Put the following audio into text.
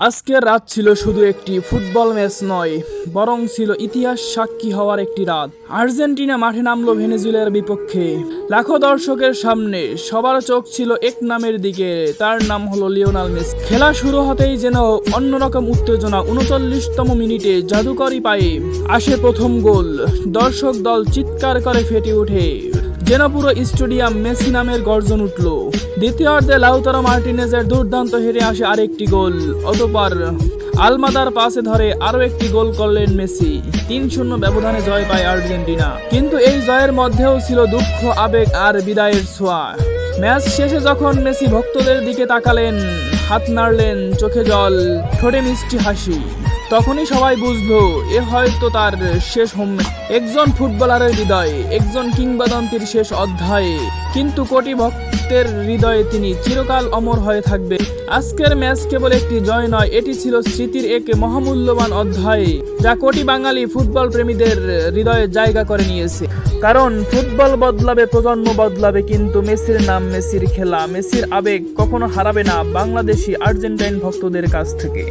আজকের রাত ছিল শুধু একটি ফুটবল ম্যাচ নয়, বরং ছিল ইতিহাস সাক্ষী হওয়ার একটি রাত। আর্জেন্টিনা মাঠে নামলো ভেনেজুয়েলার বিপক্ষে। লাখো দর্শকের সামনে সবার চোখ ছিল এক নামের দিকে, তার নাম হলো লিওনাল মেসি। খেলা শুরু হতেই যেন অন্যরকম উত্তেজনা উনচল্লিশতম মিনিটে জাদুকরি পায়ে আসে প্রথম গোল। দর্শক দল চিৎকার করে ফেটে ওঠে। যেন পুরো স্টেডিয়াম মেসি নামের গর্জন উঠল। দ্বিতীয়ার্ধে লাউতারো মার্টিনেজের দুর্দান্ত হেরে আসে আরেকটি গোল। অতপর আলমাদার পাশে ধরে আরও একটি গোল করলেন মেসি। তিন শূন্য ব্যবধানে জয় পায় আর্জেন্টিনা। কিন্তু এই জয়ের মধ্যেও ছিল দুঃখ, আবেগ আর বিদায়ের ছোঁয়া। ম্যাচ শেষে যখন মেসি ভক্তদের দিকে তাকালেন, হাত নাড়লেন চোখে জল, ঠোঁটে মিষ্টি হাসি। তখনই সবাই বুঝলো, এ হয়তো তার শেষ হোম, একজন ফুটবলারের হৃদয়ে, একজন কিংবদন্তির শেষ অধ্যায়ে। কিন্তু কোটি ভক্তের হৃদয়ে তিনি চিরকাল অমর হয়ে থাকবে। আজকের ম্যাচ কেবল একটি জয় নয়, এটি ছিল স্মৃতির এক মহামূল্যবান অধ্যায়, যা কোটি বাঙালি ফুটবল প্রেমীদের হৃদয়ে জায়গা করে নিয়েছে। কারণ ফুটবল বদলাবে, প্রজন্ম বদলাবে, কিন্তু মেসির নাম মেসির খেলা, মেসির আবেগ কখনো হারাবে না বাংলাদেশি আর্জেন্টাইন ভক্তদের কাছ থেকে।